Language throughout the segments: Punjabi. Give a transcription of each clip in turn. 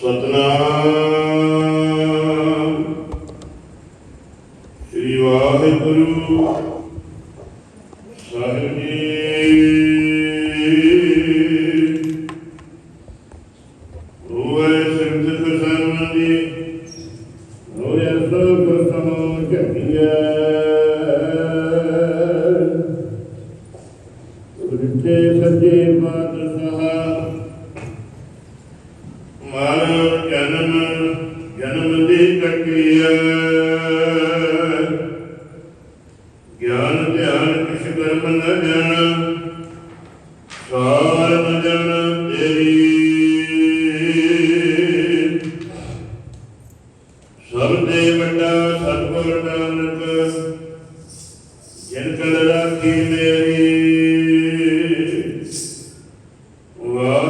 ਸਤਨਾਮ। ਸ੍ਰੀ ਵਾਹਿਗੁਰੂ ਸਾਹਿਬ ਜੀ। ਹੋਏ ਸਿਮਤ ਖਸਮ ਜੀ ਹੋਏ ਸਭ ਸਮੋ ਝਟਿਆ ਉਰਤੇ ਸੱਜੇ ਬਾਤ ਟਕੀਐ ਗਿਆਨ ਧਿਆਨ ਕਿਛ ਕਰਮ ਨ ਜਾਣਾ ਸਾਰ ਨ ਜਾਣ ਤੇਰੀ। ਸਭ ਦੇ ਵੱਡਾ ਸਤਿਗੁਰ ਨਾਨਕ, ਜਿਨ ਕਲ ਰਾਖੀ ਮੇਰੀ। ਵਾਹ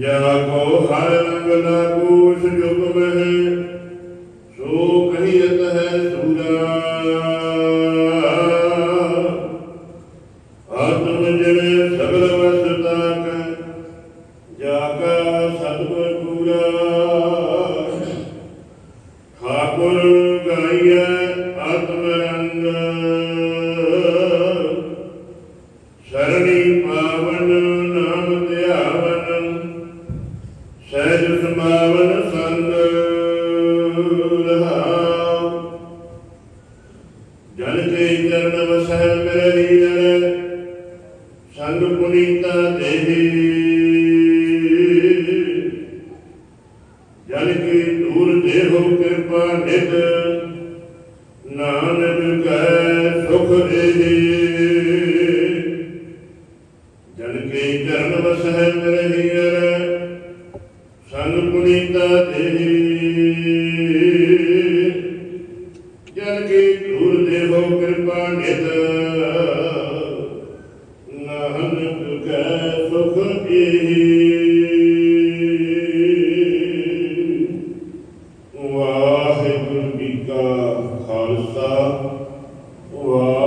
ਜਾ ਕੋ ਹਰ ਰੰਗ ਲਾ ਕੋਸ਼ ਸੋ ਕਹੀਤ ਹੈ ਸੂਰਾ ਆਤਮ ਜਿਹੜੇ ਸਗਲ ਵਸਤਾ ਸੋ ਕਹੀਤ ਹੈ ਸੂਰਾ ਆਤਮ ਜਿਹੜੇ ਸਗਲ ਵਸਤਾ ਕੈ ਜਾ ਕਾ ਸਤਿਗੁਰ ਪੂਰਾ ਠਾਕੁਰ ਗਾਈਐ ਆਤਮ ਰੰਗ ਸਰਣੀ ਪਾਵਨ ਨਾਮ ਧਿਆਵਨ ਸਹਿਜ ਸਮਾਵਨ ਸੰਗ ਪੁਨੀਤਾ ਦੇਹੀ। ਜਨ ਕੀ ਦੂਰ ਦੇਹੋ ਕਿਰਪਾ ਨਿਤ ਨਾਨਕ ਕੈ ਸੁਖ ਦੇਹੀ। Wow.